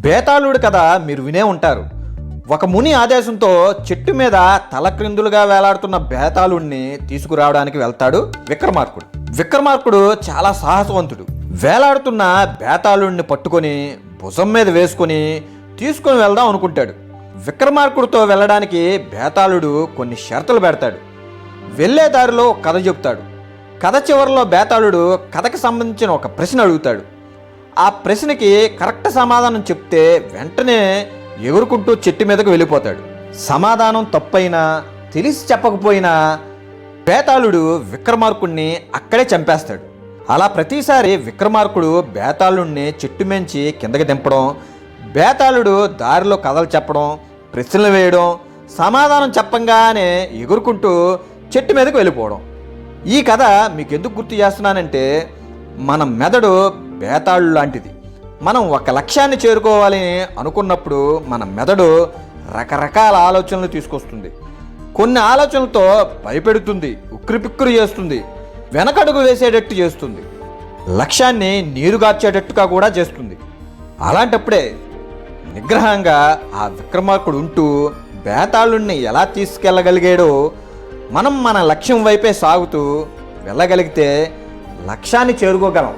బేతాళుడు కథ మీరు వినే ఉంటారు. ఒక ముని ఆదేశంతో చెట్టు మీద తలక్రిందులుగా వేలాడుతున్న బేతాళుడిని తీసుకురావడానికి వెళ్తాడు విక్రమార్కుడు. విక్రమార్కుడు చాలా సాహసవంతుడు. వేలాడుతున్న బేతాళుడిని పట్టుకొని భుజం మీద వేసుకొని తీసుకొని వెళ్దాం అనుకుంటాడు. విక్రమార్కుడితో వెళ్ళడానికి బేతాళుడు కొన్ని షరతులు పెడతాడు. వెళ్ళే దారిలో కథ చెప్తాడు కథ చివరిలో బేతాళుడు కథకి సంబంధించిన ఒక ప్రశ్న అడుగుతాడు. ఆ ప్రశ్నకి కరెక్ట్ సమాధానం చెప్తే వెంటనే ఎగురుకుంటూ చెట్టు మీదకు వెళ్ళిపోతాడు. సమాధానం తప్పైనా తెలిసి చెప్పకపోయినా బేతాళుడు విక్రమార్కుడిని అక్కడే చంపేస్తాడు. అలా ప్రతిసారి విక్రమార్కుడు బేతాళుడిని చెట్టు మెంచి కిందకి దింపడం బేతాళుడు దారిలో కథలు చెప్పడం ప్రశ్నలు వేయడం సమాధానం చెప్పంగానే ఎగురుకుంటూ చెట్టు మీదకు వెళ్ళిపోవడం. ఈ కథ మీకు ఎందుకు గుర్తు చేస్తున్నానంటే మన మెదడు బేతాళు లాంటిది. మనం ఒక లక్ష్యాన్ని చేరుకోవాలని అనుకున్నప్పుడు మన మెదడు రకరకాల ఆలోచనలు తీసుకొస్తుంది. కొన్ని ఆలోచనలతో భయపెడుతుంది ఉక్కిరిపిక్కిరి చేస్తుంది వెనకడుగు వేసేటట్టు చేస్తుంది. లక్ష్యాన్ని నీరుగార్చేటట్టుగా కూడా చేస్తుంది. అలాంటప్పుడే నిగ్రహంగా ఆ విక్రమార్కుడు ఉంటూ బేతాళుణ్ణి ఎలా తీసుకెళ్ళగలిగాడో మనం మన లక్ష్యం వైపే సాగుతూ వెళ్ళగలిగితే లక్ష్యాన్ని చేరుకోగలం.